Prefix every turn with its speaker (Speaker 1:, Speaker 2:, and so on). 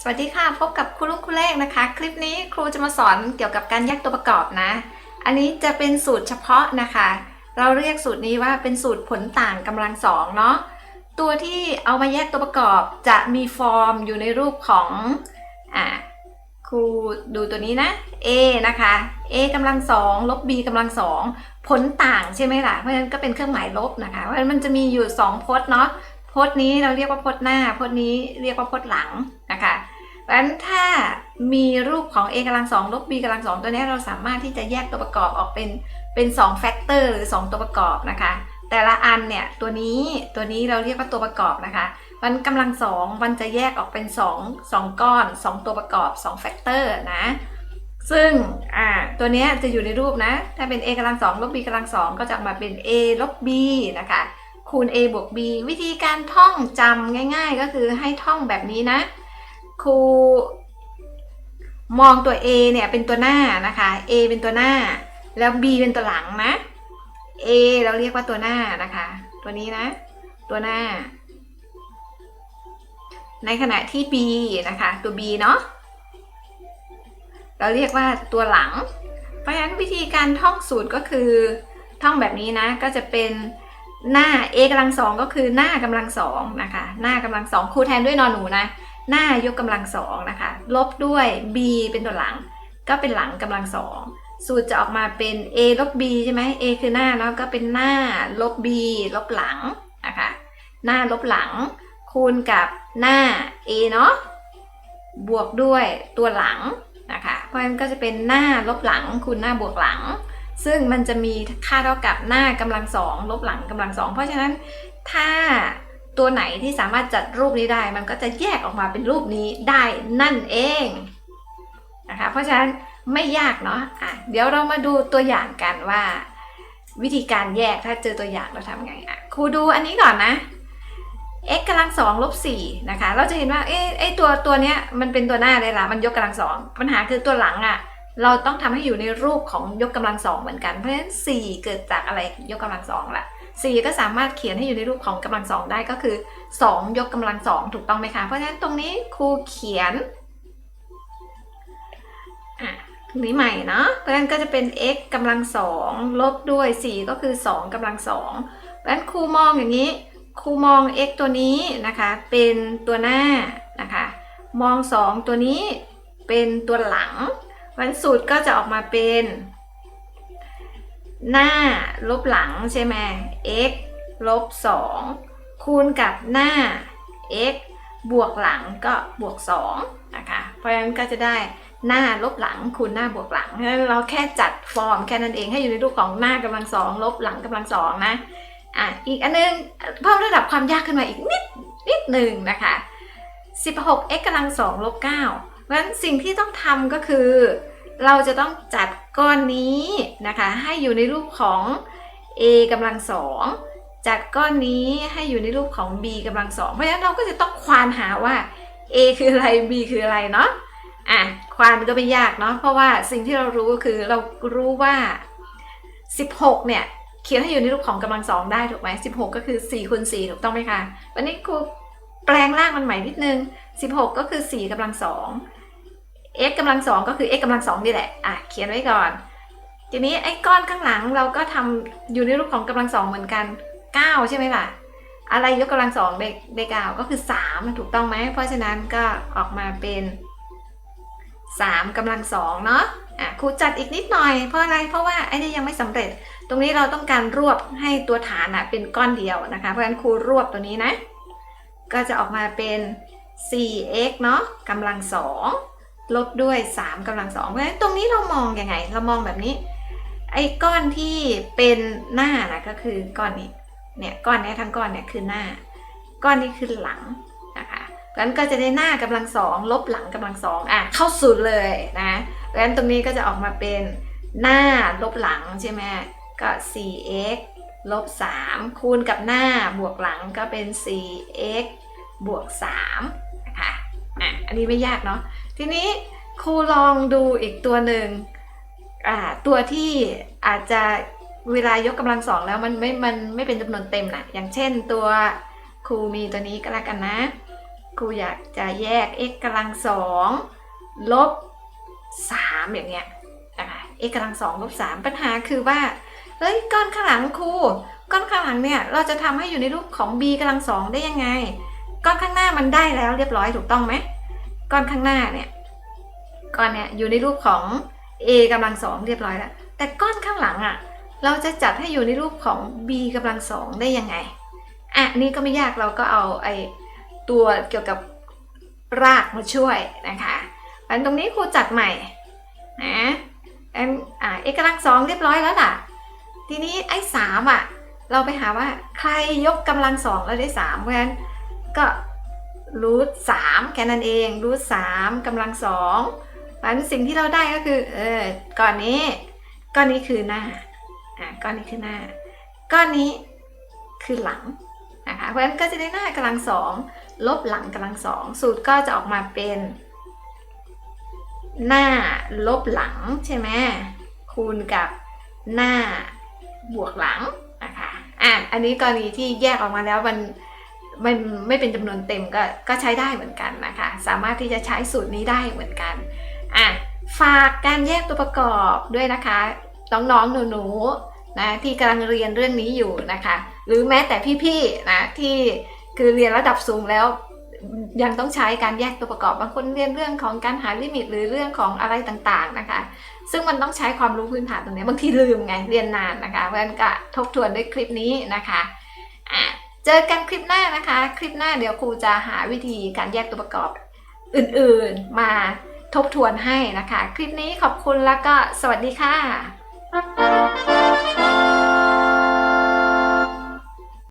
Speaker 1: สวัสดีค่ะพบกับครูลูกครูเลขนะคะ คลิปนี้ครูจะมาสอนเกี่ยวกับการแยกตัวประกอบนะ อันนี้จะเป็นสูตรเฉพาะนะคะ เราเรียกสูตรนี้ว่าเป็นสูตรผลต่างกำลังสองเนาะตัวที่เอามาแยกตัวประกอบจะมีฟอร์มอยู่ในรูปของอ่าครูดูตัวนี้นะ a นะคะ a กำลังสองลบ b กำลังสองผลต่างใช่ไหมล่ะเพราะฉะนั้นก็เป็นเครื่องหมายลบนะคะเพราะฉะนั้นมันจะมีอยู่สองพจน์เนาะ พจน์นี้เราเรียกว่าพจน์หน้า พจน์นี้เรียกว่าพจน์หลังนะคะเพราะฉะนั้นถ้ามีรูปของ a กำลังสองลบ b กำลังสองตัวนี้เราสามารถที่จะแยกตัวประกอบออกเป็นเป็น2แฟกเตอร์หรือ 2 ตัวประกอบนะคะ แต่ละอันเนี่ยตัวนี้ตัวนี้เราเรียกว่าตัวประกอบนะคะมันกำลังสองมันจะแยกออกเป็น 2 2 ก้อน 2 ตัวประกอบ2แฟกเตอร์นะซึ่งอ่าตัวเนี้ยจะอยู่ในรูปนะ ถ้าเป็น a กำลังสองลบ b กำลังสองก็จะมาเป็น a ลบ b นะคะ คูณ a บวก b วิธีการท่องจำง่าย ๆ ก็คือให้ท่องแบบนี้นะ ครู มองตัว a เนี่ยเป็นตัวหน้านะคะ a เป็นตัวหน้า แล้ว b เป็นตัวหลังนะ a เราเรียกว่าตัวหน้านะคะ ตัวนี้นะ ตัวหน้า ในขณะที่ b นะคะ ตัว b เนาะเราเรียกว่าตัวหลัง เพราะฉะนั้นวิธีการท่องสูตรก็คือ ท่องแบบนี้นะก็จะเป็น หน้า a กำลังสองก็คือหน้ากำลังสองนะคะ หน้ากำลังสองครูแทนด้วยนอนหนูนะ หน้ายกกำลังสองนะคะ ลบด้วย b เป็นตัวหลัง ก็เป็นหลังกำลังสองสูตรจะออกมาเป็น a ลบ b ใช่ไหม a คือหน้าเนาะก็เป็นหน้าลบ b ลบหลังนะคะ หน้าลบหลัง คูณกับหน้า a เนาะบวกด้วยตัวหลังนะคะ เพราะฉะนั้นก็จะเป็นหน้าลบหลังคูณหน้าบวกหลัง ซึ่งมันจะมีค่าเท่ากับหน้ากำลังสองลบหลังกำลังสองเพราะฉะนั้นถ้าตัวไหนที่สามารถจัดรูปนี้ได้ มันก็จะแยกออกมาเป็นรูปนี้ได้นั่นเองนะคะเพราะฉะนั้นไม่ยากเนาะอะเดี๋ยวเรามาดูตัวอย่างกันว่า วิธีการแยกถ้าเจอตัวอย่างเราทำไงอะครูดูอันนี้ก่อนนะ x กำลังสองลบสี่นะคะ เราจะเห็นว่าเอ๊ะไอตัวตัวเนี้ยมันเป็นตัวหน้าเลยล่ะมันยกกำลังสองปัญหาคือตัวหลังอะ่ะ เราต้องทำให้อยู่ในรูปของยกกำลังสองเหมือนกัน เพราะฉะนั้นสี่เกิดจากอะไรยกกำลังสองละสี่ก็สามารถเขียนให้อยู่ในรูปของกำลังสองได้ก็คือสองยกกำลังสองถูกต้องไหมคะ เพราะฉะนั้นตรงนี้ครูเขียนอะตรงนี้ใหม่เนาะเพราะฉะนั้นก็จะเป็น x กำลังสองลบด้วยสี่ก็คือสองกำลังสองเพราะฉะนั้นครูมองอย่างนี้ครูมอง x ตัวนี้นะคะ เป็นตัวหน้านะคะ มอง 2 ตัวนี้เป็นตัวหลัง วันสูตรก็จะออกมาเป็น หน้าลบหลังใช่ไหม x ลบ2คูณกับหน้า x บวกหลังก็บวก2นะคะเพราะฉะนั้นก็จะได้หน้าลบหลังคูณหน้าบวกหลังเพราะฉะนั้นเราแค่จัดฟอร์มแค่นั้นเองให้อยู่ในรูปของหน้ากำลังสองลบหลังกำลังสองนะอะอีกอันนึงเพิ่มระดับความยากขึ้นมาอีกนิดนิดหนึ่งนะคะ 16x กำลัง2ลบ9 เพราะฉะนั้นสิ่งที่ต้องทำก็คือ เราจะต้องจัดก้อนนี้นะคะให้อยู่ในรูปของ a กำลัง2จัดก้อนนี้ให้อยู่ในรูปของ b กำลัง2เพราะฉะนั้นเราก็จะต้องควานหาว่า a คืออะไร b คืออะไรเนาะอะควานมันก็ไม่ยากเนาะเพราะว่าสิ่งที่เรารู้ก็คือเรารู้ว่า 16 เนี่ยเขียนให้อยู่ในรูปของกำลังสองได้ถูกไหม16 ก็คือ4คูณ4ถูกต้องไหมคะวันนี้ครูแปลงร่างมันใหม่นิดนึง 16 ก็คือ4กำลังสอง x กำลังสองก็คือ x กำลังสองนี่แหละ อะ เขียนไว้ก่อน ทีนี้ไอ้ก้อนข้างหลังเราก็ทำอยู่ในรูปของกำลังสองเหมือนกัน 9 ใช่ไหมล่ะ อะไรยกกำลังสองได้ได้เก้าก็คือ 3 ถูกต้องไหม เพราะฉะนั้นก็ออกมาเป็น 3กำลังสองเนาะ อะครูจัดอีกนิดหน่อย เพราะอะไร เพราะว่าไอ้นี่ยังไม่สำเร็จ ตรงนี้เราต้องการรวบให้ตัวฐานอะเป็นก้อนเดียวนะคะ เพราะฉะนั้นครูรวบตัวนี้นะ ก็จะออกมาเป็น 4x เนาะกำลังสอง ลบด้วย 3กำลังสองเพราะฉะนั้นตรงนี้เรามองยังไง เรามองแบบนี้ ไอ้ก้อนที่เป็นหน้านะก็คือก้อนนี้ เนี่ยก้อนเนี้ยทั้งก้อนเนี่ยคือหน้า ก้อนนี้คือหลังนะคะเพราะฉะนั้นก็จะได้หน้ากำลังสองลบหลังกำลังสองอะเข้าสูตรเลยนะเพราะฉะนั้นตรงนี้ก็จะออกมาเป็นหน้าลบหลังใช่ไหมก็ 4x ลบ 3 คูณกับหน้าบวกหลังก็เป็น 4x บวก3นะคะอะอันนี้ไม่ยากเนาะ ทีนี้ครูลองดูอีกตัวหนึ่งตัวที่อาจจะเวลายกกำลังสองแล้วมันไม่มันไม่เป็นจำนวนเต็มนะอย่างเช่นตัวครูมีตัวนี้ก็แล้วกันนะ ครูอยากจะแยก x กำลังสองลบสามอย่างเงี้ยนะคะ x กำลังสองลบสามปัญหาคือว่าเฮ้ยก้อนข้างหลังครูก้อนข้างหลังเนี่ยเราจะทำให้อยู่ในรูปของ b กำลังสองได้ยังไง ก้อนข้างหน้ามันได้แล้วเรียบร้อยถูกต้องไหม ก้อนข้างหน้าเนี่ยก้อนเนี่ยอยู่ในรูปของ a กำลังสองเรียบร้อยแล้ว แต่ก้อนข้างหลังอะ่ะ เราจะจัดให้อยู่ในรูปของ b กำลังสองได้ยังไงอะนี่ก็ไม่ยากเราก็เอาไอตัวเกี่ยวกับรากมาช่วยนะคะอันตรงนี้ครูจัดใหม่นะอันอ่า x กลังสองเรียบร้อยแล้วล่ะ ทีนี้ไอ้สามอะ เราไปหาว่าใครยกกำลังสองแล้วได้สามเพราะฉะนั้นก็ รูทสามแค่นั้นเองรูทสามกำลังสองนั้นสิ่งที่เราได้ก็คือเออก้อนนี้ก้อนนี้คือหน้าอ่าก้อนนี้คือหน้า ก้อนนี้คือหลังนะคะเพราะฉะนั้นก็จะได้หน้ากำลังสองลบหลังกำลังสองสูตรก็จะออกมาเป็น หน้าลบหลังใช่ไหมคูณกับหน้าบวกหลังนะคะอะอันนี้กรณีที่แยกออกมาแล้วมัน ไมันไม่เป็นจำนวนเต็มก็ก็ใช้ได้เหมือนกันนะคะ สามารถที่จะใช้สูตรนี้ได้เหมือนกันอะฝากการแยกตัวประกอบด้วยนะคะ น้องๆหนูๆนะที่กำลังเรียนเรื่องนี้อยู่นะคะ หรือแม้แต่พี่ๆนะที่คือเรียนระดับสูงแล้วยังต้องใช้การแยกตัวประกอบบางคนเรียนเรื่องของการหาลิมิตหรือเรื่องของอะไรต่างๆนะคะ ซึ่งมันต้องใช้ความรู้พื้นฐานตรงนี้บางทีลืมไงเรียนนานนะคะเพราะฉะนั้นก็ทบทวนด้วยคลิปนี้นะคะอะ เจอกันคลิปหน้านะคะ คลิปหน้าเดี๋ยวครูจะหาวิธีการแยกตัวประกอบอื่นๆมาทบทวนให้นะคะ คลิปนี้ขอบคุณแล้วก็สวัสดีค่ะ